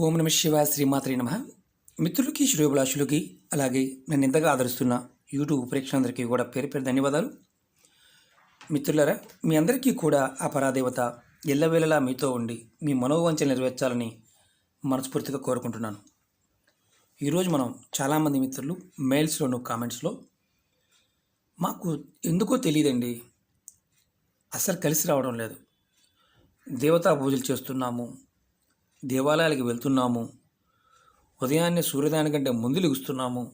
ఓం నమ శివ శ్రీమాత్రి నమ. మిత్రులకి శ్రేయోభిలాషులకి అలాగే నన్ను ఇంతగా ఆదరిస్తున్న యూట్యూబ్ ప్రేక్షకులందరికీ కూడా పేరు పేరు ధన్యవాదాలు. మిత్రులరా మీ అందరికీ కూడా ఆ పరాదేవత ఎల్లవేళలా మీతో ఉండి మీ మనోవాంఛలు నెరవేర్చాలని మనస్ఫూర్తిగా కోరుకుంటున్నాను. ఈరోజు మనం చాలామంది మిత్రులు మెయిల్స్లోను కామెంట్స్లో మాకు ఎందుకో తెలియదండి. అసలు కలిసి రావడం లేదు. దేవతా పూజలు చేస్తున్నాము దేవాలయాలకు వెళ్తున్నాము. ఉదయాన్నే సూర్యోదయాని కంటే ముందు లెగుస్తున్నాము.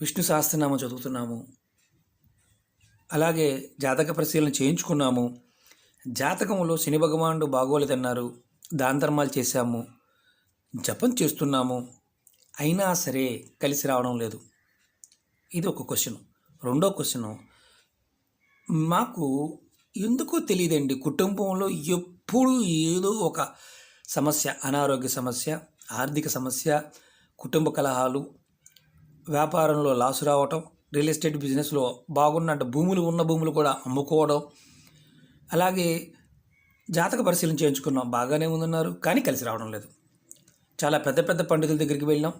విష్ణు సహస్రనామం చదువుతున్నాము. అలాగే జాతక పరిశీలన చేయించుకున్నాము. జాతకంలో శని భగవానుడు బాగోలేదన్నారు. దాన ధర్మాలు చేశాము. జపం చేస్తున్నాము. అయినా సరే కలిసి రావడం లేదు. ఇది ఒక క్వశ్చన్. రెండో క్వశ్చను. మాకు ఎందుకో తెలియదండి. కుటుంబంలో ఎప్పుడు ఏదో ఒక సమస్య అనారోగ్య సమస్య ఆర్థిక సమస్య కుటుంబ కలహాలు వ్యాపారంలో లాసు రావటం రియల్ ఎస్టేట్ బిజినెస్లో బాగున్న భూములు ఉన్న భూములు కూడా అమ్ముకోవడం అలాగే జాతక పరిశీలన చేయించుకున్నాం బాగానే ఉందన్నారు కానీ కలిసి రావడం లేదు. చాలా పెద్ద పెద్ద పండితుల దగ్గరికి వెళ్ళాం.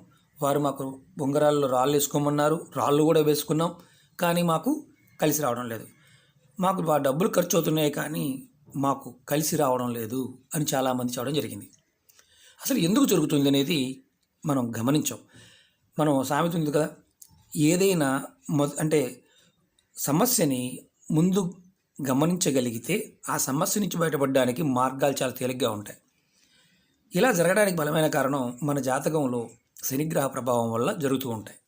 వారు మాకు ఉంగరాల్లో రాళ్ళు వేసుకోమన్నారు రాళ్ళు కూడా వేసుకున్నాం కానీ మాకు కలిసి రావడం లేదు. మాకు డబ్బులు ఖర్చు అవుతున్నాయి కానీ మాకు కలిసి రావడం లేదు అని చాలామంది చెప్పడం జరిగింది. అసలు ఎందుకు జరుగుతుంది అనేది మనం గమనించాం. మనం సామెత ఉంది కదా ఏదైనా మొ అంటే సమస్యని ముందు గమనించగలిగితే ఆ సమస్య నుంచి బయటపడడానికి మార్గాలు చాలా తేలిగ్గా ఉంటాయి. ఇలా జరగడానికి బలమైన కారణం మన జాతకంలో శనిగ్రహ ప్రభావం వల్ల జరుగుతూ ఉంటాయి.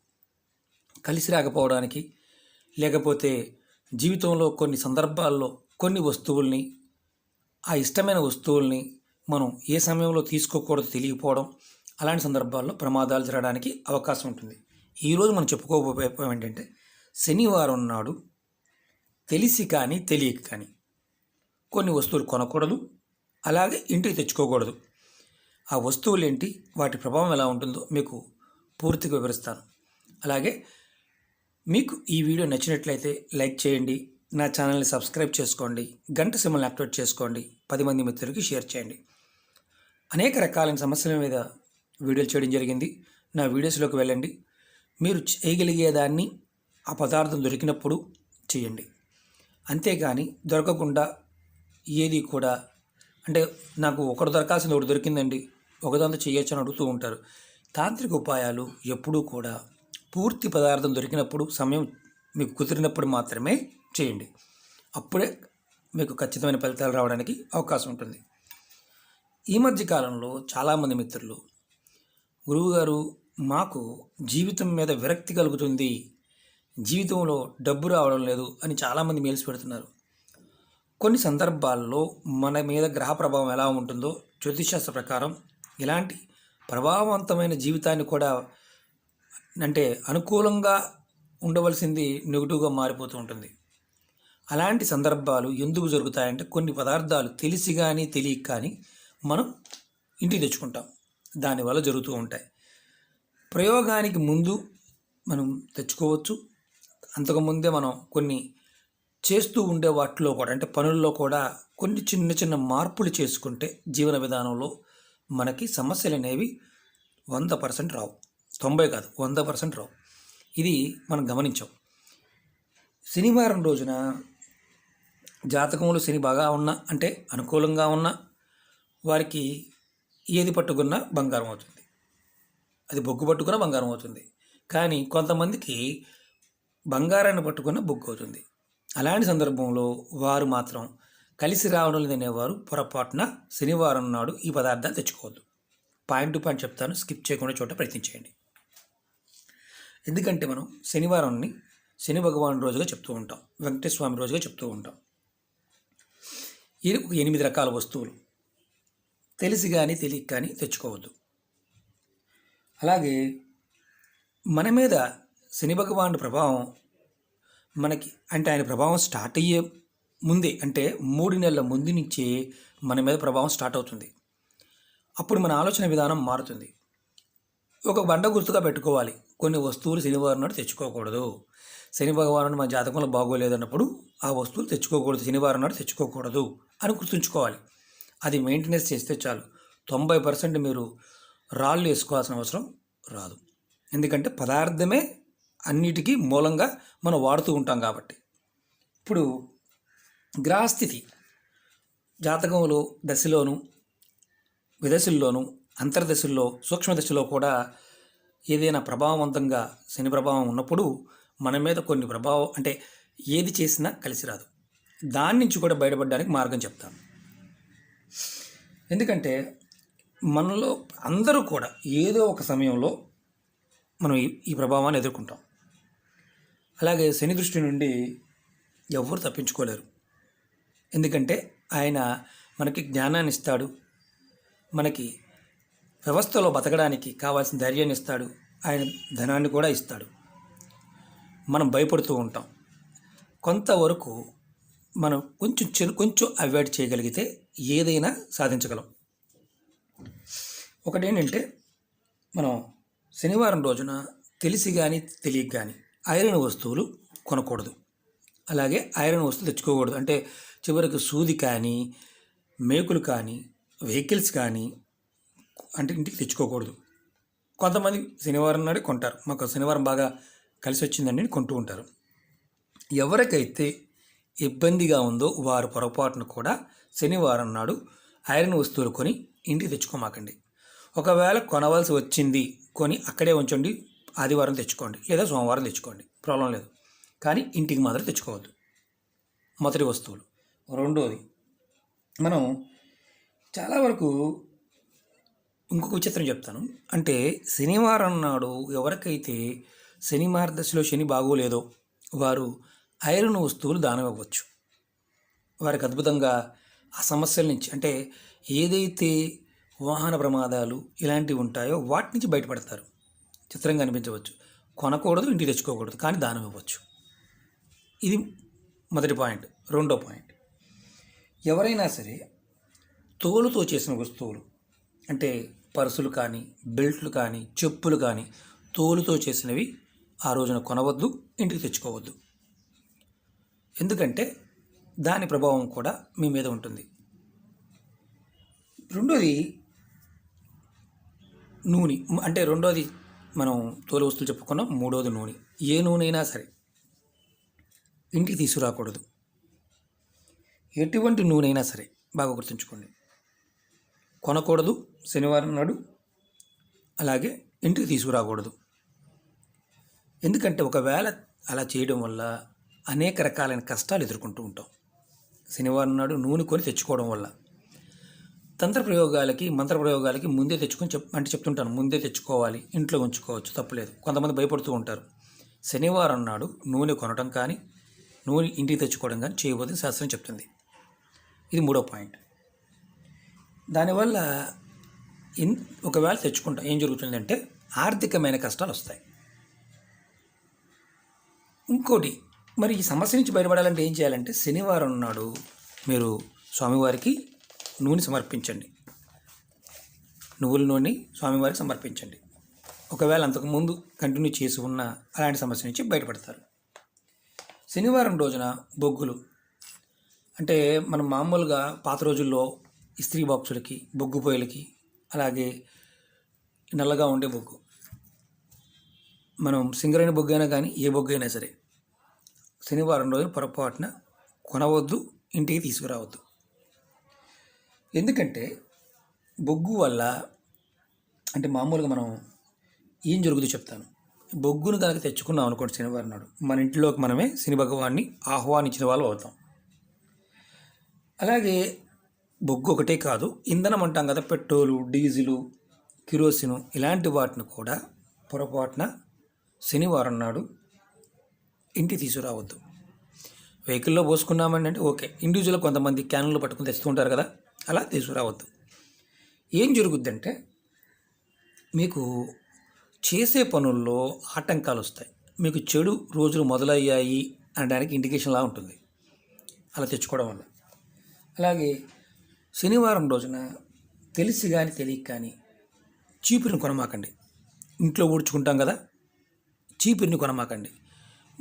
కలిసి రాకపోవడానికి లేకపోతే జీవితంలో కొన్ని సందర్భాల్లో కొన్ని వస్తువుల్ని ఆ ఇష్టమైన వస్తువుల్ని మనం ఏ సమయంలో తీసుకోకూడదు తెలియకపోవడం అలాంటి సందర్భాల్లో ప్రమాదాలు జరగడానికి అవకాశం ఉంటుంది. ఈరోజు మనం చెప్పుకోబోయే ఏంటంటే శనివారం నాడు తెలిసి కానీ తెలియక కానీ కొన్ని వస్తువులు కొనకూడదు అలాగే ఇంటికి తెచ్చుకోకూడదు. ఆ వస్తువులు ఏంటి వాటి ప్రభావం ఎలా ఉంటుందో మీకు పూర్తిగా వివరిస్తాను. అలాగే మీకు ఈ వీడియో నచ్చినట్లయితే లైక్ చేయండి నా ఛానల్ని సబ్స్క్రైబ్ చేసుకోండి గంట సిమ్మల్ని యాక్టివేట్ చేసుకోండి పది మంది మిత్రులకి షేర్ చేయండి. అనేక రకాలైన సమస్యల మీద వీడియోలు చేయడం జరిగింది. నా వీడియోస్లోకి వెళ్ళండి. మీరు చేయగలిగేదాన్ని ఆ పదార్థం దొరికినప్పుడు చేయండి. అంతేగాని దొరకకుండా ఏది కూడా అంటే నాకు ఒకటి దొరకాల్సింది ఒకటి దొరికిందండి ఒకదంతా చేయొచ్చు అని అడుగుతూ ఉంటారు. తాంత్రిక ఉపాయాలు ఎప్పుడూ కూడా పూర్తి పదార్థం దొరికినప్పుడు సమయం మీకు కుదిరినప్పుడు మాత్రమే చేయండి. అప్పుడే మీకు ఖచ్చితమైన ఫలితాలు రావడానికి అవకాశం ఉంటుంది. ఈ మధ్య కాలంలో చాలామంది మిత్రులు గురువుగారు మాకు జీవితం మీద విరక్తి కలుగుతుంది జీవితంలో డబ్బు రావడం లేదు అని చాలామంది మేల్స్ పెడుతున్నారు. కొన్ని సందర్భాల్లో మన మీద గ్రహ ప్రభావం ఎలా ఉంటుందో జ్యోతిషాస్త్ర ప్రకారం ఇలాంటి ప్రభావవంతమైన జీవితాన్ని కూడా అంటే అనుకూలంగా ఉండవలసింది నెగిటివ్గా మారిపోతూ ఉంటుంది. అలాంటి సందర్భాలు ఎందుకు జరుగుతాయంటే కొన్ని పదార్థాలు తెలిసి కానీ తెలియక కానీ మనం ఇంటికి తెచ్చుకుంటాం. దానివల్ల జరుగుతూ ఉంటాయి. ప్రయోగానికి ముందు మనం తెచ్చుకోవచ్చు. అంతకుముందే మనం కొన్ని చేస్తూ ఉండే వాటిలో కూడా అంటే పనుల్లో కూడా కొన్ని చిన్న చిన్న మార్పులు చేసుకుంటే జీవన విధానంలో మనకి సమస్యలు అనేవి వంద పర్సెంట్ రావు. తొంభై కాదు వంద పర్సెంట్ రావు. ఇది మనం గమనించాం. శనివారం రోజున జాతకంలో శని బాగా ఉన్నా అంటే అనుకూలంగా ఉన్నా వారికి ఏది పట్టుకున్నా బంగారం అవుతుంది. అది బొగ్గు పట్టుకున్నా బంగారం అవుతుంది. కానీ కొంతమందికి బంగారాన్ని పట్టుకున్న బొగ్గు అవుతుంది. అలాంటి సందర్భంలో వారు మాత్రం కలిసి రావడం లేదనేవారు పొరపాటున శనివారం నాడు ఈ పదార్థాలు తెచ్చుకోవద్దు. పాయింట్ టు పాయింట్ చెప్తాను స్కిప్ చేయకుండా చోట ప్రయత్నించేయండి. ఎందుకంటే మనం శనివారాన్ని శని భగవాన్ రోజుగా చెప్తూ ఉంటాం వెంకటేశ్వర స్వామి రోజుగా చెప్తూ ఉంటాం. ఒక ఎనిమిది రకాల వస్తువులు. తెలిసి కానీ తెలియక కానీ తెచ్చుకోవద్దు. అలాగే మన మీద శని భగవానుడి ప్రభావం మనకి అంటే ఆయన ప్రభావం స్టార్ట్ అయ్యే ముందే అంటే మూడు నెలల ముందు నుంచే మన మీద ప్రభావం స్టార్ట్ అవుతుంది. అప్పుడు మన ఆలోచన విధానం మారుతుంది. ఒక బండ గుర్తుగా పెట్టుకోవాలి. కొన్ని వస్తువులు శనివారం నాడు తెచ్చుకోకూడదు. శని భగవానుడు మన జాతకంలో బాగోలేదన్నప్పుడు ఆ వస్తువులు తెచ్చుకోకూడదు. శనివారం నాడు తెచ్చుకోకూడదు. అని గుర్తుంచుకోవాలి. అది మెయింటెనెన్స్ చేస్తే చాలు. తొంభై పర్సెంట్ మీరు రాళ్ళు వేసుకోవాల్సిన అవసరం రాదు. ఎందుకంటే పదార్థమే అన్నిటికీ మూలంగా మనం వాడుతూ ఉంటాం కాబట్టి. ఇప్పుడు గ్రహస్థితి జాతకంలో దశలోను విదశల్లోను అంతర్దశల్లో సూక్ష్మదశలో కూడా ఏదైనా ప్రభావవంతంగా శని ప్రభావం ఉన్నప్పుడు మన మీద కొన్ని ప్రభావం అంటే ఏది చేసినా కలిసి రాదు. దాని నుంచి కూడా బయటపడడానికి మార్గం చెప్తాను. ఎందుకంటే మనలో అందరూ కూడా ఏదో ఒక సమయంలో మనం ఈ ప్రభావాన్ని ఎదుర్కొంటాం. అలాగే శని దృష్టి నుండి ఎవరు తప్పించుకోలేరు. ఎందుకంటే ఆయన మనకి జ్ఞానాన్ని ఇస్తాడు. మనకి వ్యవస్థలో బతకడానికి కావాల్సిన ధైర్యాన్ని ఇస్తాడు. ఆయన ధనాన్ని కూడా ఇస్తాడు. మనం భయపడుతూ ఉంటాం. కొంతవరకు మనం కొంచెం చిన్న కొంచెం అవాయిడ్ చేయగలిగితే ఏదైనా సాధించగలం. ఒకటేంటంటే మనం శనివారం రోజున తెలిసి కానీ తెలియక కానీ ఐరన్ వస్తువులు కొనకూడదు. అలాగే ఐరన్ వస్తువులు తెచ్చుకోకూడదు. అంటే చివరికి సూది కానీ మేకులు కానీ వెహికల్స్ కానీ అంటే ఇంటికి తెచ్చుకోకూడదు. కొంతమంది శనివారం నాడే కొంటారు. మాకు శనివారం బాగా కలిసి వచ్చిందని కొంటూ ఉంటారు. ఎవరికైతే ఇబ్బందిగా ఉందో వారు పొరపాటున కూడా శనివారం నాడు ఐరన్ వస్తువులు కొని ఇంటికి తెచ్చుకోమాకండి. ఒకవేళ కొనవలసి వచ్చింది కొని అక్కడే ఉంచండి ఆదివారం తెచ్చుకోండి లేదా సోమవారం తెచ్చుకోండి ప్రాబ్లం లేదు. కానీ ఇంటికి మాత్రం తెచ్చుకోవద్దు. మొదటి వస్తువులు. రెండోది మనం చాలా వరకు ఇంకొక విచిత్రం చెప్తాను. అంటే శనివారం నాడు ఎవరికైతే శని మార్గదశలో శని బాగోలేదో వారు ఐరన్ వస్తువులు దానం ఇవ్వచ్చు వారికి అద్భుతంగా ఆ సమస్యల నుంచి అంటే ఏదైతే వాహన ప్రమాదాలు ఇలాంటివి ఉంటాయో వాటి నుంచి బయటపడతారు. చిత్రంగా అనిపించవచ్చు. కొనకూడదు ఇంటికి తెచ్చుకోకూడదు కానీ దానం ఇవ్వచ్చు ఇది మొదటి పాయింట్. రెండో పాయింట్. ఎవరైనా సరే తోలుతో చేసిన వస్తువులు అంటే పర్సులు కానీ బెల్ట్లు కానీ చెప్పులు కానీ తోలుతో చేసినవి ఆ రోజున కొనవద్దు ఇంటికి తెచ్చుకోవద్దు. ఎందుకంటే దాని ప్రభావం కూడా మీ మీద ఉంటుంది. రెండోది నూనె. అంటే రెండోది మనం తోలు వస్తువులు చెప్పుకున్నాం మూడోది నూనె. ఏ నూనె అయినా సరే ఇంటికి తీసుకురాకూడదు. ఎటువంటి నూనె అయినా సరే బాగా గుర్తుంచుకోండి. కొనకూడదు శనివారం నాడు అలాగే ఇంటికి తీసుకురాకూడదు. ఎందుకంటే ఒకవేళ అలా చేయడం వల్ల అనేక రకాలైన కష్టాలు ఎదుర్కొంటూ ఉంటాం. శనివారం నాడు నూనె కొని తెచ్చుకోవడం వల్ల తంత్ర ప్రయోగాలకి మంత్ర ప్రయోగాలకి ముందే తెచ్చుకొని చెప్ అంటే చెప్తుంటాను ముందే తెచ్చుకోవాలి ఇంట్లో ఉంచుకోవచ్చు తప్పలేదు. కొంతమంది భయపడుతూ ఉంటారు. శనివారం నాడు నూనె కొనడం కానీ నూనె ఇంటికి తెచ్చుకోవడం కానీ చేయబోదని శాస్త్రం చెప్తుంది. ఇది మూడో పాయింట్. దానివల్ల ఇన్ ఒకవేళ తెచ్చుకుంటాం ఏం జరుగుతుందంటే ఆర్థికమైన కష్టాలు వస్తాయి. ఇంకోటి మరి ఈ సమస్య నుంచి బయటపడాలంటే ఏం చేయాలంటే శనివారం నాడు మీరు స్వామివారికి నూనె సమర్పించండి. నువ్వుల నూనె స్వామివారికి సమర్పించండి. ఒకవేళ అంతకుముందు కంటిన్యూ చేసి ఉన్న అలాంటి సమస్య నుంచి బయటపడతారు. శనివారం రోజున బొగ్గులు అంటే మనం మామూలుగా పాత రోజుల్లో ఇస్త్రీ బాక్సులకి బొగ్గు పొయ్యిలకి అలాగే నల్లగా ఉండే బొగ్గు. మనం సింగరైన బొగ్గు అయినా కానీ ఏ బొగ్గు అయినా సరే శనివారం రోజున పొరపాటున కొనవద్దు ఇంటికి తీసుకురావద్దు. ఎందుకంటే బొగ్గు వల్ల అంటే మామూలుగా మనం ఏం జరుగుతుందో చెప్తాను. బొగ్గును కనుక తెచ్చుకున్నాం అనుకోండి శనివారం నాడు మన ఇంట్లోకి మనమే శని భగవాన్ని ఆహ్వానించిన వాళ్ళు అవుతాం. అలాగే బొగ్గు ఒకటే కాదు ఇంధనం అంటాం కదా పెట్రోలు డీజిలు కిరోసిను ఇలాంటి వాటిని కూడా పొరపాటున శనివారం నాడు ఇంటికి తీసుకురావద్దు. వెహికల్లో పోసుకున్నామని అంటే ఓకే. ఇండివిజువల్ కొంతమంది క్యాన్లు పట్టుకుని తెస్తూ ఉంటారు కదా అలా తీసుకురావద్దు. ఏం జరుగుద్దంటే మీకు చేసే పనుల్లో ఆటంకాలు వస్తాయి. మీకు చెడు రోజులు మొదలయ్యాయి అనడానికి ఇండికేషన్లా ఉంటుంది. అలా తెచ్చుకోవడం వల్ల. అలాగే శనివారం రోజున తెలిసి కానీ తెలియక కానీ చీపురిని కొనమాకండి. ఇంట్లో ఊడ్చుకుంటాం కదా చీపురిని కొనమాకండి.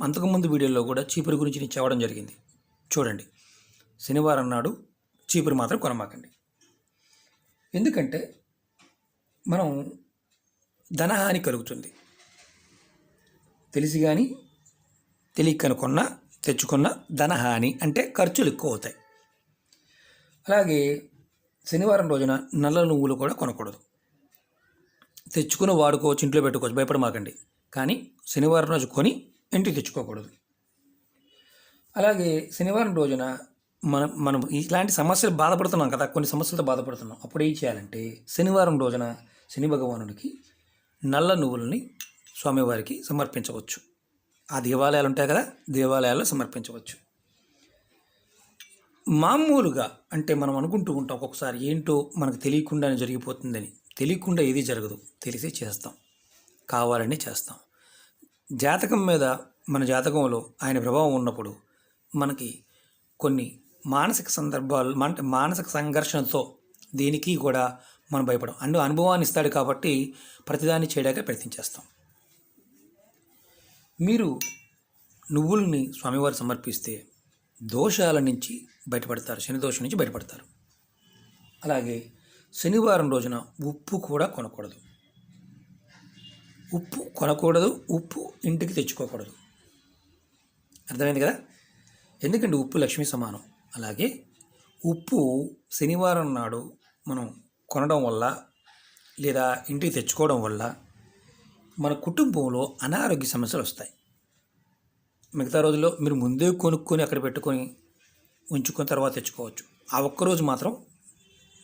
అంతకుముందు వీడియోలో కూడా చీపురు గురించి నేను చెప్పడం జరిగింది. చూడండి. శనివారం నాడు చీపురు మాత్రం కొనమాకండి. ఎందుకంటే మనం ధనహాని కలుగుతుంది. తెలిసి కానీ తెలియక కనుక్కున్న తెచ్చుకున్న ధనహాని అంటే ఖర్చులు ఎక్కువ అవుతాయి. అలాగే శనివారం రోజున నల్ల నువ్వులు కూడా కొనకూడదు. తెచ్చుకుని వాడుకోవచ్చు ఇంట్లో పెట్టుకోవచ్చు భయపడమాకండి. కానీ శనివారం రోజు కొని ఇంటికి తెచ్చుకోకూడదు. అలాగే శనివారం రోజున మనం మనం ఇలాంటి సమస్యలు బాధపడుతున్నాం కదా కొన్ని సమస్యలతో బాధపడుతున్నాం. అప్పుడు ఏం చేయాలంటే శనివారం రోజున శని భగవానుడికి నల్ల నువ్వులని స్వామివారికి సమర్పించవచ్చు. ఆ దేవాలయాలు ఉంటాయి కదా దేవాలయాల్లో సమర్పించవచ్చు. మామూలుగా అంటే మనం అనుకుంటూ ఉంటాం ఒక్కొక్కసారి ఏంటో మనకు తెలియకుండానే జరిగిపోతుందని. తెలియకుండా ఏది జరగదు తెలిసి చేస్తాం. కావాలని చేస్తాం. జాతకం మీద మన జాతకంలో ఆయన ప్రభావం ఉన్నప్పుడు మనకి కొన్ని మానసిక సందర్భాలు అంటే మానసిక సంఘర్షణతో దేనికి కూడా మనం భయపడం. అందు అనుభవాన్ని ఇస్తాడు కాబట్టి ప్రతిదాన్ని చేయడానికి ప్రయత్నం చేస్తాం. మీరు నువ్వుల్ని స్వామివారు సమర్పిస్తే దోషాల నుంచి బయటపడతారు శని దోషం నుంచి బయటపడతారు. అలాగే శనివారం రోజున ఉప్పు కూడా కొనకూడదు. ఉప్పు కొనకూడదు ఉప్పు ఇంటికి తెచ్చుకోకూడదు. అర్థమైంది కదా? ఎందుకంటే ఉప్పు లక్ష్మీ సమానం? అలాగే ఉప్పు శనివారం నాడు మనం కొనడం వల్ల లేదా ఇంటికి తెచ్చుకోవడం వల్ల మన కుటుంబంలో అనారోగ్య సమస్యలు వస్తాయి. మిగతా రోజుల్లో మీరు ముందే కొనుక్కొని అక్కడ పెట్టుకొని ఉంచుకొని తర్వాత తెచ్చుకోవచ్చు. ఆ ఒక్కరోజు మాత్రం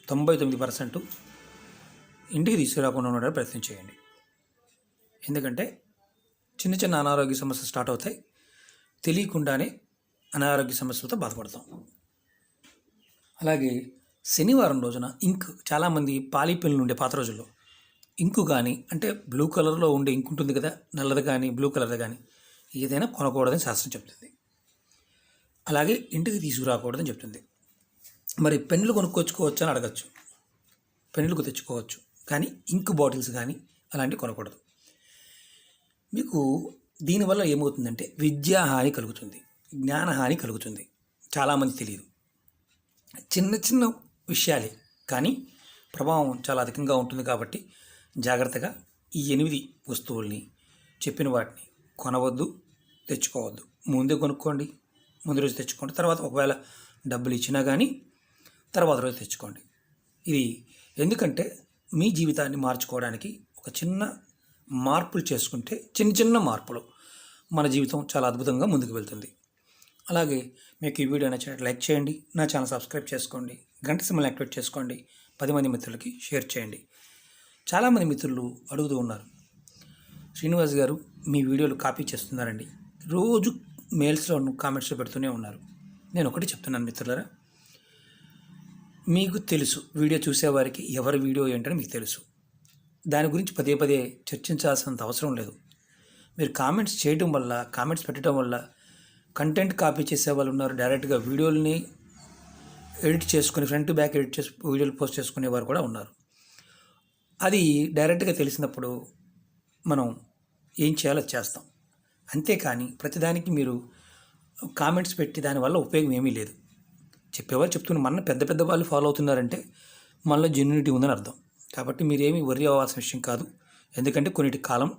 తొంభై తొమ్మిది పర్సెంట్ ఇంటికి తీసుకురాకుండా ఉండడానికి ప్రయత్నం చేయండి. ఎందుకంటే చిన్న చిన్న అనారోగ్య సమస్యలు స్టార్ట్ అవుతాయి. తెలియకుండానే అనారోగ్య సమస్యలతో బాధపడతాం. అలాగే శనివారం రోజున ఇంక్ చాలామంది పాలీ పెన్నులు ఉండే పాత రోజుల్లో ఇంకు కానీ అంటే బ్లూ కలర్లో ఉండే ఇంకు ఉంటుంది కదా నల్లది కానీ బ్లూ కలర్ది కానీ ఏదైనా కొనకూడదని శాస్త్రం చెప్తుంది. అలాగే ఇంటికి తీసుకురాకూడదని చెప్తుంది. మరి పెన్నులు కొనుక్కొచ్చుకోవచ్చు అని అడగచ్చు. పెన్నులకు తెచ్చుకోవచ్చు. కానీ ఇంక్ బాటిల్స్ కానీ అలాంటివి కొనకూడదు. మీకు దీనివల్ల ఏమవుతుందంటే విద్యా హాని కలుగుతుంది జ్ఞానహాని కలుగుతుంది. చాలామంది తెలియదు చిన్న చిన్న విషయాలే కానీ ప్రభావం చాలా అధికంగా ఉంటుంది కాబట్టి జాగ్రత్తగా ఈ ఎనిమిది వస్తువుల్ని చెప్పిన వాటిని కొనవద్దు తెచ్చుకోవద్దు. ముందే కొనుక్కోండి ముందు రోజు తెచ్చుకోండి తర్వాత ఒకవేళ డబ్బులు ఇచ్చినా కానీ తర్వాత రోజు తెచ్చుకోండి. ఇది ఎందుకంటే మీ జీవితాన్ని మార్చుకోవడానికి ఒక చిన్న మార్పులు చేసుకుంటే చిన్న చిన్న మార్పులు మన జీవితం చాలా అద్భుతంగా ముందుకు వెళ్తుంది. అలాగే మీకు ఈ వీడియో నచ్చినట్టు లైక్ చేయండి నా ఛానల్ సబ్స్క్రైబ్ చేసుకోండి గంట సింబల్ యాక్టివేట్ చేసుకోండి పది మంది మిత్రులకి షేర్ చేయండి. చాలామంది మిత్రులు అడుగుతూ ఉన్నారు శ్రీనివాస్ గారు మీ వీడియోలు కాపీ చేస్తున్నారండి. రోజు మెయిల్స్లో కామెంట్స్లో పెడుతూనే ఉన్నారు. నేను ఒకటి చెప్తున్నాను మిత్రులరా మీకు తెలుసు వీడియో చూసేవారికి ఎవరి వీడియో ఏంటని మీకు తెలుసు. దాని గురించి పదే పదే చర్చించాల్సినంత అవసరం లేదు. మీరు కామెంట్స్ చేయటం వల్ల కామెంట్స్ పెట్టడం వల్ల కంటెంట్ కాపీ చేసే వాళ్ళు ఉన్నారు. డైరెక్ట్గా వీడియోలని ఎడిట్ చేసుకుని ఫ్రంట్ బ్యాక్ ఎడిట్ చేసి వీడియోలు పోస్ట్ చేసుకునేవారు కూడా ఉన్నారు. అది డైరెక్ట్గా తెలిసినప్పుడు మనం ఏం చేయాలో చేస్తాం. అంతేకాని ప్రతిదానికి మీరు కామెంట్స్ పెట్టి దానివల్ల ఉపయోగం ఏమీ లేదు. చెప్పేవారు చెప్తున్న మన పెద్ద పెద్ద వాళ్ళు ఫాలో అవుతున్నారంటే మనలో జెన్యునిటీ ఉందని అర్థం. కాబట్టి మీరేమి వర్రీ అవ్వాల్సిన విషయం కాదు. ఎందుకంటే కొన్నిటి కాలం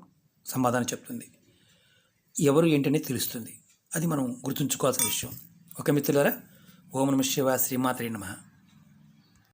సమాధానం చెప్తుంది. ఎవరు ఏంటనే తెలుస్తుంది. అది మనం గుర్తుంచుకోవాల్సిన విషయం. ఒక మిత్రులారా? ఓం నమ శివ శ్రీమాత్రే నమ.